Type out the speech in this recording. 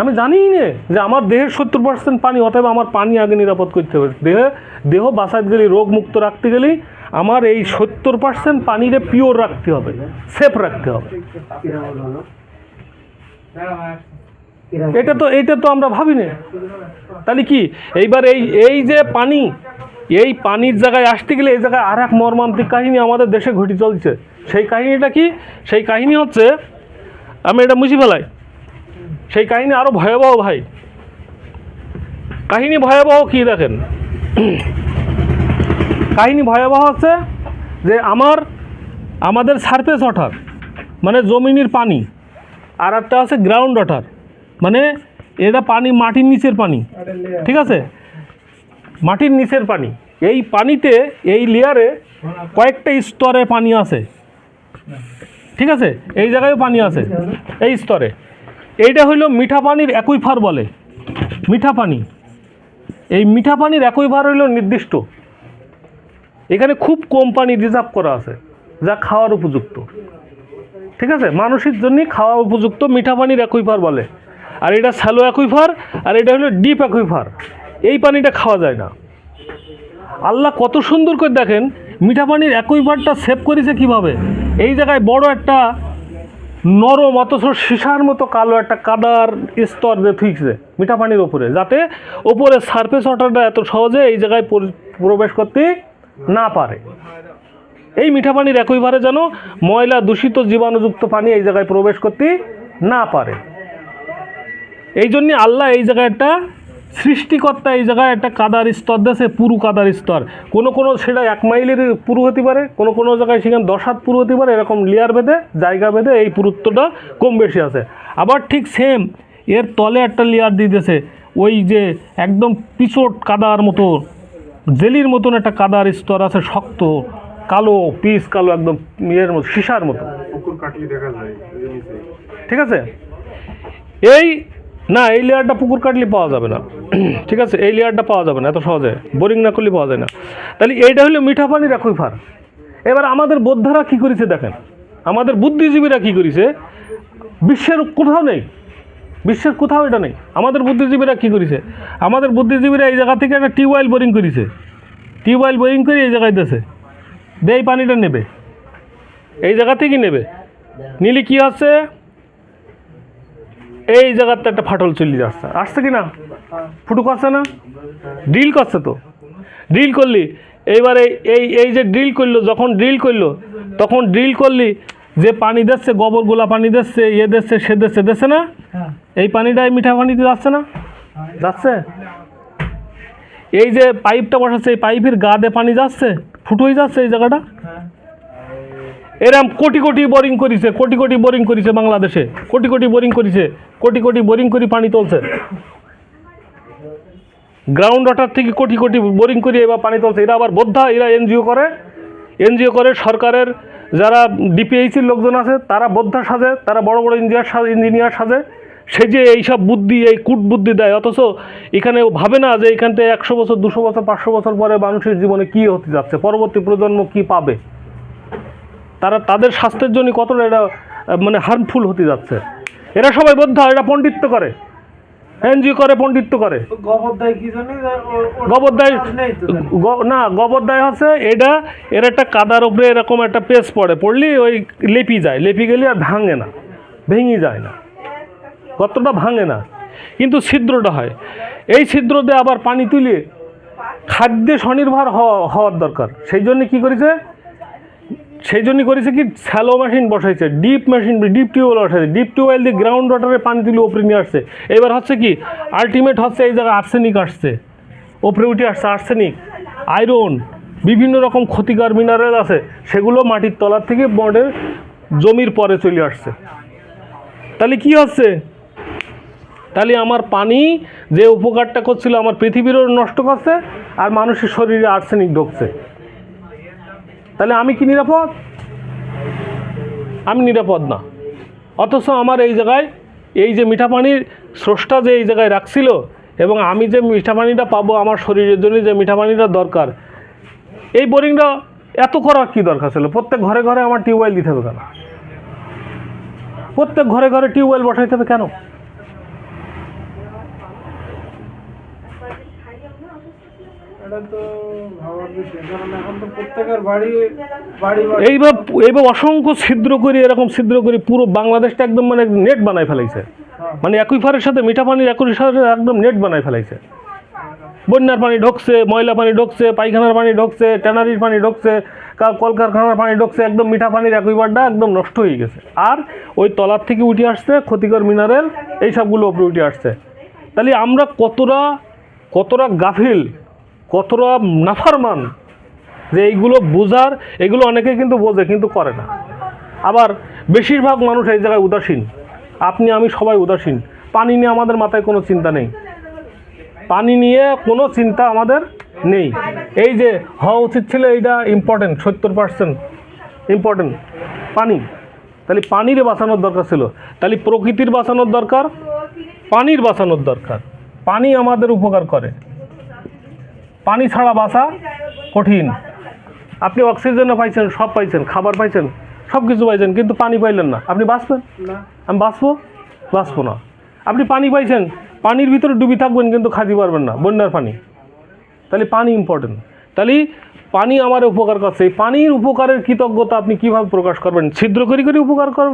আমি জানিই না যে আমার দেহের সত্তর পার্সেন্ট পানি, অতএব আমার পানি আগে নিরাপদ করতে হবে। দেহে, দেহ বাঁচাতে গেলে রোগ মুক্ত রাখতে গেলেই আমার এই সত্তর পার্সেন্ট পানিরে পিওর রাখতে হবে সেফ রাখতে হবে। এটা তো এটা তো আমরা ভাবি না। তাহলে কি, এইবার এই এই যে পানি, এই পানির জায়গায় আসতে গেলে এই জায়গায় আর এক মর্মান্তিক কাহিনী আমাদের দেশে ঘটি চলছে। সেই কাহিনীটা কি? সেই কাহিনী হচ্ছে, আমি এটা মুছি ফেলাই। সেই কাহিনী আরও ভয়াবহ ভাই। কাহিনী ভয়াবহ কি দেখেন? কাহিনী ভয়াবহ হচ্ছে যে আমার, আমাদের সারফেস ওঠার মানে জমিনের পানি, আর একটা আছে গ্রাউন্ড ওঠার মানে এটা পানি মাটির নিচের পানি, ঠিক আছে? মাটির নিচের পানি। এই পানিতে, এই লেয়ারে কয়েকটা স্তরে পানি আছে, ঠিক আছে? এই জায়গায়ও পানি আছে, এই স্তরে। এইটা হইল মিঠা পানির একই ফার বলে। মিঠা পানি এই মিঠা পানির একই ভার হইল নির্দিষ্ট। এখানে খুব কম পানি রিজার্ভ করা আছে, যা খাওয়ার উপযুক্ত। ঠিক আছে? মানুষের জন্যই খাওয়া উপযুক্ত মিঠা পানির অ্যাকুইফার বলে। আর এটা স্যালো অ্যাকুইফার, আর এটা হলো ডিপ অ্যাকুইফার। এই পানিটা খাওয়া যায় না। আল্লাহ কত সুন্দর করে দেখেন মিঠা পানির অ্যাকুইফারটা সেভ করেছে কীভাবে? এই জায়গায় বড় একটা নরম, অথচ সীসার মতো কালো একটা কাদার স্তর দিয়ে থুইছে মিঠা পানির ওপরে, যাতে ওপরে সারফেস ওয়াটারটা এত সহজে এই জায়গায় প্রবেশ করতে না পারে। এই মিঠা পানির একইবারে যেন ময়লা দূষিত জীবাণুযুক্ত পানি এই জায়গায় প্রবেশ করতে না পারে। এই জন্যে আল্লাহ এই জায়গায় একটা সৃষ্টিকর্তা এই জায়গায় একটা কাদার স্তর দেশে পুরু কাদার স্তর। কোনো কোনো সেটা এক মাইলের পুরু হতে পারে কোনো কোনো জায়গায় সেখানে দশ হাত পুরু হতে পারে এরকম লেয়ার বেঁধে জায়গা বেঁধে এই পুরুত্বটা কম বেশি আছে। আবার ঠিক সেম এর তলে একটা লেয়ার দিতেছে ওই যে একদম পিচোট কাদার মতো জেলির মতন একটা কাদার স্তর আছে শক্ত কালো পিস কালো একদম ইয়ের মতো সীসার মতো। ঠিক আছে? এই না, এই লেয়ারটা পুকুর কাটলে পাওয়া যাবে না। ঠিক আছে, এই লেয়ারটা পাওয়া যাবে না, এত সহজে। বোরিং না করলে পাওয়া যায় না। তাহলে এইটা হলো মিঠা পানির ফার এবার আমাদের বোদ্ধারা কী করেছে দেখেন? আমাদের বুদ্ধিজীবীরা কী করেছে? বিশ্বের কোথাও নেই। বিশ্বের কোথাও এটা নেই। আমাদের বুদ্ধিজীবীরা কী করেছে? আমাদের বুদ্ধিজীবীরা এই জায়গা থেকে একটা টিউবওয়েল বোরিং করেছে। টিউবওয়েল বোরিং করে এই জায়গায় দেশে দিয়ে পানিটা নেবে। এই জায়গা থেকেই নেবে। নিলে কী আছে এই জায়গাতে একটা ফাটল চলে যাচ্ছে। আসছে কি না ফুটুক আসছে না? ড্রিল করছে তো। ড্রিল করলি এইবারে এই এই যে ড্রিল করল যখন ড্রিল করল তখন ড্রিল করলি যে পানি দিচ্ছে গোবরগুলা পানি দিচ্ছে ইয়ে দিচ্ছে সে দিচ্ছে দিচ্ছে না? এই পানিটাই মিঠা পানিতে যাচ্ছে না? যাচ্ছে? এই যে পাইপটা বসাচ্ছে এই পাইপের গা দিয়ে পানি যাচ্ছে ফুটো হয়ে যাচ্ছে এই জায়গাটা? এরম কোটি কোটি বোরিং করেছে, কোটি কোটি বোরিং করেছে বাংলাদেশে। কোটি কোটি বোরিং করেছে, কোটি কোটি বোরিং করে পানি তুলছে। গ্রাউন্ড ওয়াটার থেকে কোটি কোটি বোরিং করে এবার পানি তুলছে। এরা আবার বোদ্ধা, এরা এনজিও করে। এনজিও করে সরকারের যারা ডিপিএইচির লোকজন আছে, তারা বোদ্ধা সাজে, তারা বড় বড় ইঞ্জিনিয়ার সাজে ইঞ্জিনিয়ার সাজে। সে যে এইসব বুদ্ধি, এই কূট বুদ্ধি দেয়, অথচ এখানে ভাবে না যে এখান থেকে একশো বছর, দুশো বছর, পাঁচশো বছর পরে মানুষের জীবনে কী হতে যাচ্ছে, পরবর্তী প্রজন্ম কী পাবে? তারা তাদের স্বাস্থ্যের জন্য কতটা এটা মানে হার্মফুল হতে যাচ্ছে। এরা সবাই বদ্ধ এরা পণ্ডিত্য করে। এনজিও করে পণ্ডিত্য করে। গোবরদায় না গোবরদায় হচ্ছে এটা এর একটা কাদার উপরে এরকম একটা পেস পড়ে। পড়লি ওই লেপি যায়। লেপি গেলে আর ভাঙে না। ভেঙে যায় না। গর্তটা ভাঙে না। কিন্তু ছিদ্রটা হয়। এই ছিদ্র দিয়ে আবার পানি তুলে খাদ্যে স্বনির্ভর হওয়া হওয়ার দরকার। সেই জন্য কী করেছে? সেই জন্য করেছে কি স্যালো মেশিন বসাইছে deep machine deep tube well বসাইছে ডিপ টিউবওয়েল দিয়ে গ্রাউন্ড ওয়াটারে পানি তুলে উপরে নিয়ে আসছে। এবার হচ্ছে কি আলটিমেট হচ্ছে এই জায়গায় আর্সেনিক আসছে। ওপরে উঠে আসছে আর্সেনিক আয়রন বিভিন্ন রকম ক্ষতিকর মিনারেল আছে, সেগুলো মাটির তলার থেকে বনের জমির পরে চলে আসছে। তাহলে কি হচ্ছে? তাহলে আমার পানি যে উপকারটা করছিল, আমার পৃথিবীরও নষ্ট করছে, আর মানুষের শরীরে আর্সেনিক ঢুকছে। তাহলে আমি কি নিরাপদ? আমি নিরাপদ না। অথচ আমার এই জায়গায় এই যে মিঠা পানির স্রষ্টা যে এই জায়গায় রাখছিল এবং আমি যে মিঠা পানিটা পাবো, আমার শরীরের জন্য যে মিঠা পানিটা দরকার, এই বোরিংটা এত করার কি দরকার ছিল? প্রত্যেক ঘরে ঘরে আমার টিউবওয়েল দিতে হবে কেন? প্রত্যেক ঘরে ঘরে টিউবওয়েল বসাইতে হবে কেন? এইবার এইবার অসংখ্য ছিদ্র করে এরকম ছিদ্র করে পুরো বাংলাদেশটা একদম মানে নেট বানায় ফেলাইছে। হ্যাঁ। মানে একুইফারের সাথে মিঠা পানির একুইফারের সাথে একদম নেট বানায় ফেলাইছে। বন্যার পানি ঢুকছে ময়লা পানি ঢুকছে পায়খানার পানি ঢুকছে ট্যানারির পানি ঢুকছে কলকারখানার পানি ঢুকছে একদম মিঠা পানির একুইফারটা একদম নষ্ট হয়ে গেছে। আর ওই তলার থেকে উঠে আসছে ক্ষতিকর মিনারেল এই সবগুলো উপরে উঠে আসছে। তাহলে আমরা কতটা কতটা গাফিল, কতটা নাফারমান যে এইগুলো বোঝার, এগুলো অনেকে কিন্তু বোঝে কিন্তু করে না। আবার বেশিরভাগ মানুষ এই জায়গায় উদাসীন। আপনি, আমি সবাই উদাসীন। পানি নিয়ে আমাদের মাথায় কোনো চিন্তা নেই। পানি নিয়ে কোনো চিন্তা আমাদের নেই। এই যে হওয়া উচিত ছিল এইটা ইম্পর্টেন্ট সত্তর পার্সেন্ট ইম্পর্টেন্ট পানি। তাহলে পানির বাঁচানোর দরকার ছিল। তাহলে প্রকৃতির বাঁচানোর দরকার, পানির বাঁচানোর দরকার। পানি আমাদের উপকার করে। পানি ছাড়া বাঁচা কঠিন। আপনি অক্সিজেনও পাইছেন সব পাইছেন খাবার পাইছেন সব কিছু পাইছেন কিন্তু পানি পাইলেন না। আপনি বাঁচবেন? আমি বাঁচবো? বাঁচবো না। আপনি পানি পাইছেন পানির ভিতরে ডুবি থাকবেন কিন্তু খাইতে পারবেন না বন্যার পানি। তাহলে পানি ইম্পর্টেন্ট তাহলে পানি আমার উপকার করছে। এই পানির উপকারের কৃতজ্ঞতা আপনি কীভাবে প্রকাশ করবেন? ছিদ্র করি করে উপকার কর